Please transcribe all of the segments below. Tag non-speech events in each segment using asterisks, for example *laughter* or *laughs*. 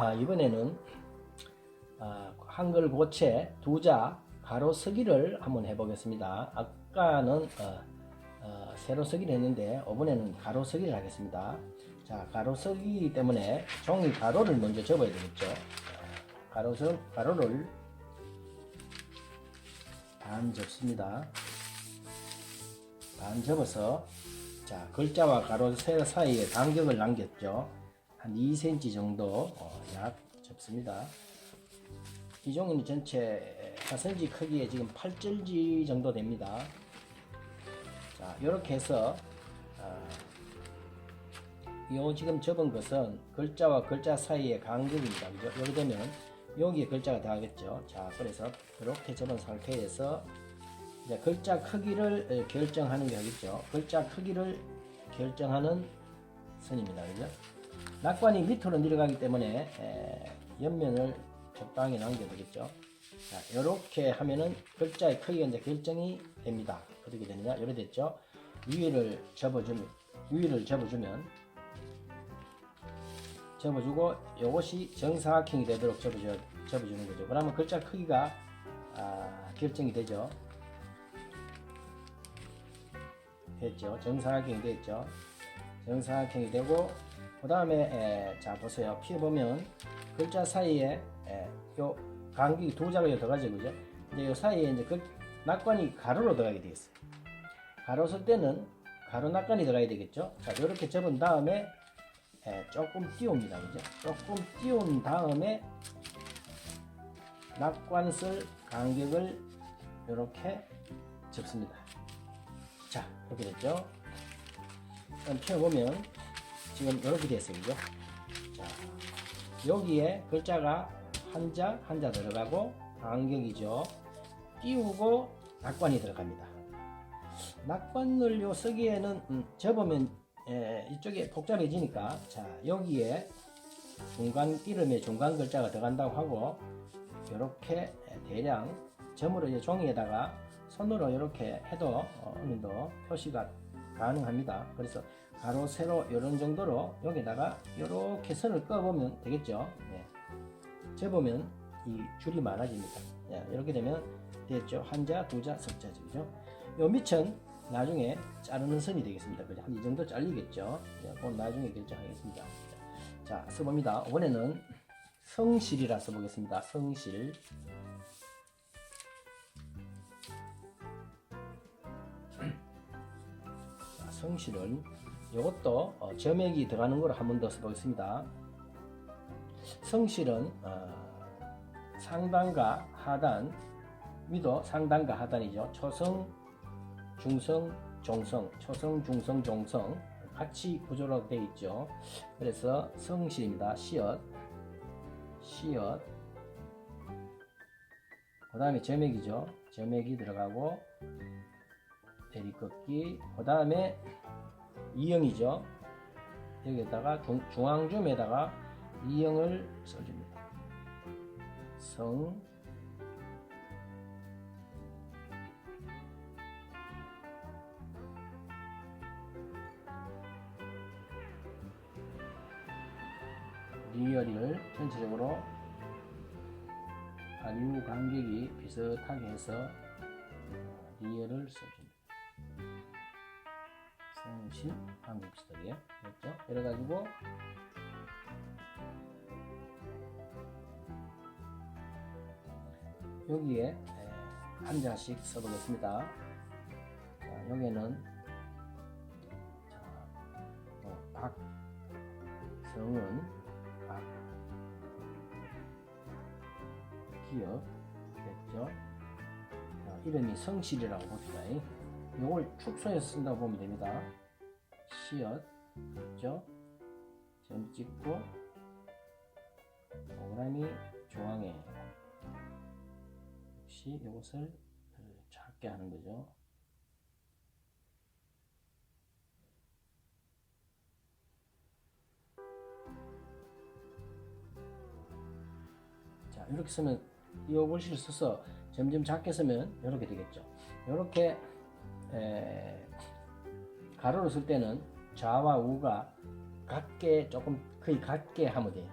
아, 이번에는 아, 한글 고체 두자 가로 서기를 한번 해보겠습니다. 아까는 어, 어, 세로 서기를 했는데 이번에는 가로 서기를 하겠습니다. 자 가로 서기 때문에 종이 가로를 먼저 접어야 되겠죠. 자, 가로 서 가로를 반 접습니다. 반 접어서 자 글자와 가로 세 사이에 간격을 남겼죠. 한 2cm 정도 어, 약 접습니다. 이 종이는 전체 4cm 크기에 지금 8절지 정도 됩니다. 자, 이렇게 해서 아, 요 지금 접은 것은 글자와 글자 사이의 간격입니다. 이렇게 되면 여기에 글자가 들어가겠죠. 자, 그래서 이렇게 접은 상태에서 이제 글자 크기를 에, 결정하는 게 하겠죠. 글자 크기를 결정하는 선입니다. 그죠? 낙관이 밑으로 내려가기 때문에 에, 옆면을 적당히 남겨야 되겠죠. 자, 이렇게 하면은 글자의 크기가 이제 결정이 됩니다. 어떻게 되느냐? 이렇게 됐죠. 위를 접어주면, 위를 접어주면, 접어주고, 이것이 정사각형이 되도록 접어줘, 접어주는 거죠. 그러면 글자 크기가, 아, 결정이 되죠. 됐죠. 정사각형이 됐죠. 정사각형이 되고, 그 다음에, 자, 보세요. 피해 보면, 글자 사이에, 에, 요, 간격이 두 자가 들어가죠. 그죠? 이제 요 사이에 이제 그 낙관이 가로로 들어가게 되겠어요. 가로 쓸 때는 가로 낙관이 들어가야 되겠죠. 자, 이렇게 접은 다음에 에, 조금 띄웁니다. 그죠? 조금 띄운 다음에 낙관 쓸 간격을 이렇게 접습니다. 자, 이렇게 됐죠? 그럼 펴보면 지금 이렇게 됐어요. 그죠? 자, 여기에 글자가 한자, 한자 들어가고 간격이죠. 띄우고 낙관이 들어갑니다. 낙관을 요 쓰기에는 음, 접으면 에, 이쪽에 복잡해지니까 자 여기에 중간 이름에 중간 글자가 들어간다고 하고 이렇게 대량 점으로 이제 종이에다가 손으로 이렇게 해도 어, 어느 정도 표시가 가능합니다. 그래서 가로 세로 이런 정도로 여기다가 이렇게 선을 꺼보면 되겠죠. 네. 접으면 이 줄이 많아집니다. 네, 이렇게 되면 됐죠. 한자, 두자, 석자죠. 요 밑은 나중에 자르는 선이 되겠습니다. 그죠? 한 이 정도 잘리겠죠. 네, 그건 나중에 결정하겠습니다. 자, 써봅니다. 이번에는 성실이라 써보겠습니다. 성실. 자, 성실은 이것도 어, 점액이 들어가는 걸 한 번 더 써보겠습니다. 성실은 어, 상단과 하단 위도 상단과 하단이죠. 초성, 중성, 종성, 초성, 중성, 종성 같이 구조로 되어 있죠. 그래서 성실입니다. 시옷, 시옷. 그 다음에 점액이죠. 점액이 들어가고 대리꺾기. 그 다음에 이형이죠. 여기에다가 중, 중앙줌에다가 이형을 써줍니다. 성 리얼을 전체적으로 아류 간격이 비슷하게 해서 리얼을 써줍니다. 성실 간격 비슷하게 됐죠? 그래가지고 여기에 에, 한 자씩 써보겠습니다. 자, 여기는 자, 어, 박성은 박 기억 됐죠? 자, 이름이 성실이라고 봅시다. 이걸 축소해서 쓴다고 보면 됩니다. 시옷 됐죠? 점 찍고 동그라미 중앙에 역시 이것을 작게 하는 거죠. 자, 이렇게 쓰면 이 글씨를 써서 점점 작게 쓰면 이렇게 되겠죠. 이렇게 에, 가로로 쓸 때는 좌와 우가 같게 조금 거의 같게 하면 돼요.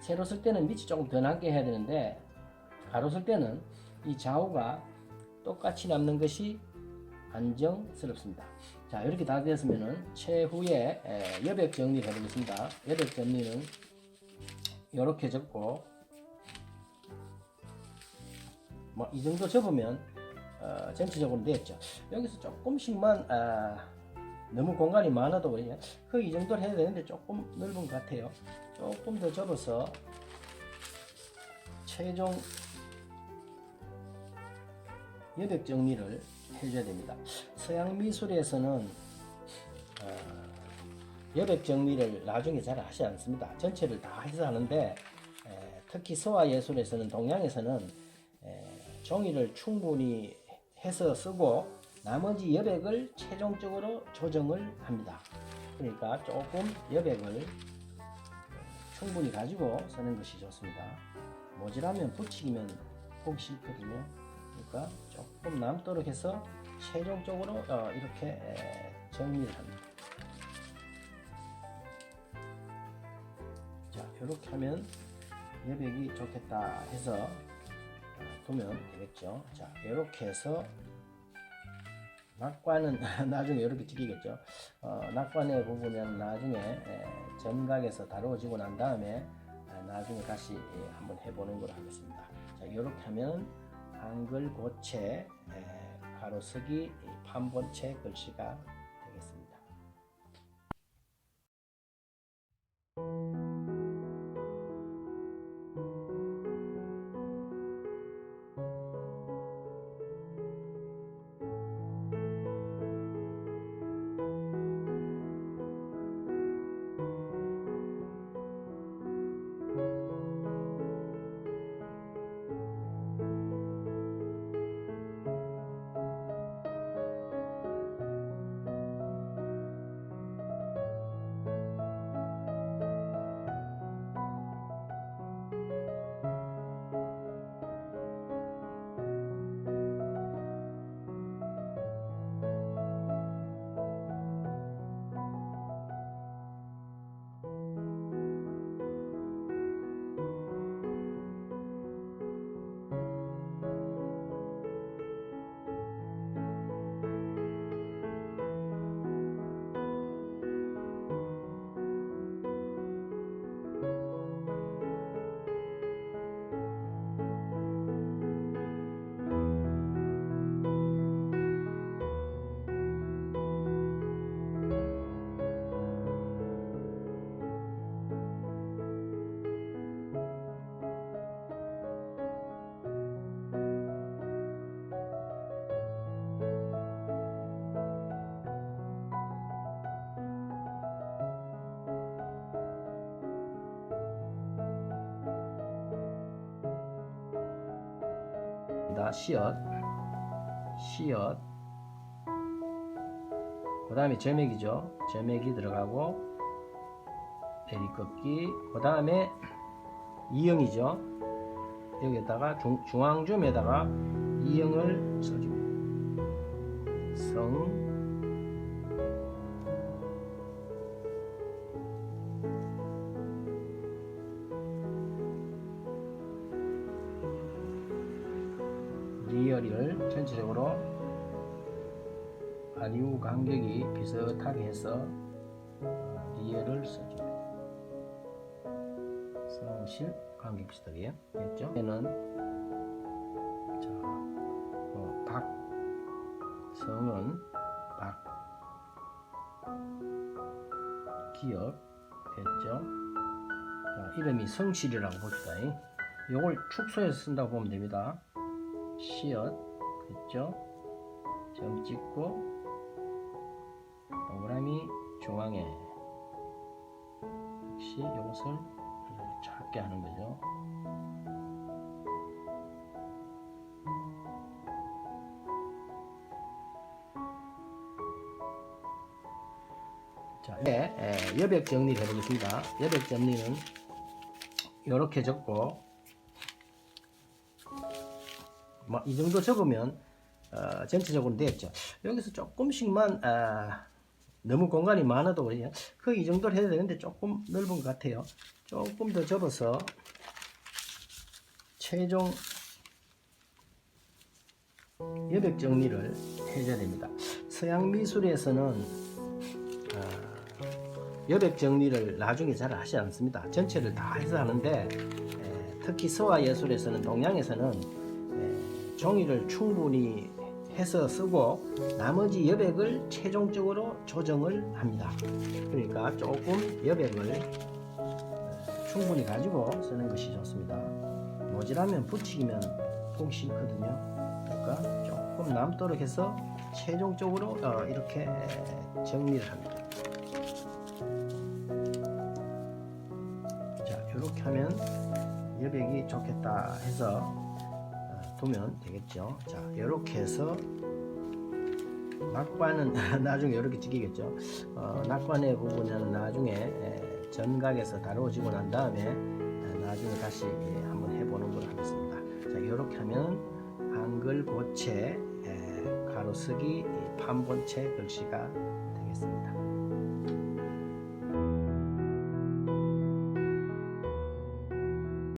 세로 쓸 때는 밑이 조금 더 낮게 해야 되는데 가로 쓸 때는 이 좌우가 똑같이 남는 것이 안정스럽습니다. 자 이렇게 다 되었으면은 최후에 에, 여백 정리를 해보겠습니다. 여백 정리는 이렇게 접고 뭐 이 정도 접으면 어, 전체적으로 됐죠. 여기서 조금씩만 아, 너무 공간이 많아도 그냥 거의 이 정도를 해야 되는데 조금 넓은 것 같아요. 조금 더 접어서 최종 여백 정리를 해줘야 됩니다. 서양 미술에서는 어, 여백 정리를 나중에 잘 하지 않습니다. 전체를 다 해서 하는데 에, 특히 서화 예술에서는 동양에서는 에, 종이를 충분히 해서 쓰고 나머지 여백을 최종적으로 조정을 합니다. 그러니까 조금 여백을 충분히 가지고 쓰는 것이 좋습니다. 모자라면 붙이기면 보기 싫거든요. 그러니까 조금 남도록 해서 최종적으로 어, 이렇게 에, 정리를 합니다. 자, 이렇게 하면 여백이 좋겠다 해서 어, 두면 되겠죠. 자, 이렇게 해서 낙관은 *laughs* 나중에 이렇게 찍히겠죠. 어, 낙관의 부분은 나중에 에, 전각에서 다루어지고 난 다음에 에, 나중에 다시 예, 한번 해보는 걸로 하겠습니다. 자, 이렇게 하면 한글 고체 에, 가로쓰기 판본체 글씨가 다 시옷, 시옷, 그 다음에 점액이죠. 점액이 들어가고 내리꺾기, 그 다음에 이형이죠. 여기에다가 중, 중앙점에다가 이형을 써주고 성 리얼을 전체적으로 아리우 간격이 비슷하게 해서 어, 리얼을 써줍니다. 성실 간격 비슷하게 했죠? 얘는 자, 어, 박 성은 박 기억 됐죠? 자, 이름이 성실이라고 봅시다. 이걸 축소해서 쓴다고 보면 됩니다. 시옷 그죠? 점 찍고 동그라미 중앙에 역시 이것을 작게 하는 거죠. 자, 네, 에, 여백 정리를 해보겠습니다. 여백 정리는 이렇게 적고 이 정도 접으면 어, 전체적으로 됐죠. 여기서 조금씩만 아, 너무 공간이 많아도 그냥 거의 이 정도로 해야 되는데 조금 넓은 것 같아요. 조금 더 접어서 최종 여백 정리를 해줘야 됩니다. 서양 미술에서는 아, 여백 정리를 나중에 잘 하지 않습니다. 전체를 다 해서 하는데 에, 특히 서화 예술에서는 동양에서는 에, 종이를 충분히 해서 쓰고 나머지 여백을 최종적으로 조정을 합니다. 그러니까 조금 여백을 어, 충분히 가지고 쓰는 것이 좋습니다. 모자라면 붙이면 보기 싫거든요. 그러니까 조금 남도록 해서 최종적으로 어, 이렇게 정리를 합니다. 자, 이렇게 하면 여백이 좋겠다 해서 어, 두면 되겠죠. 자, 이렇게 해서 낙관은 *laughs* 나중에 이렇게 찍히겠죠. 어, 낙관의 부분은 나중에 에, 전각에서 다루어지고 난 다음에 에, 나중에 다시 예, 한번 해보는 걸로 하겠습니다. 자, 이렇게 하면 한글 고체 에, 가로쓰기 이 판본체 글씨가 되겠습니다.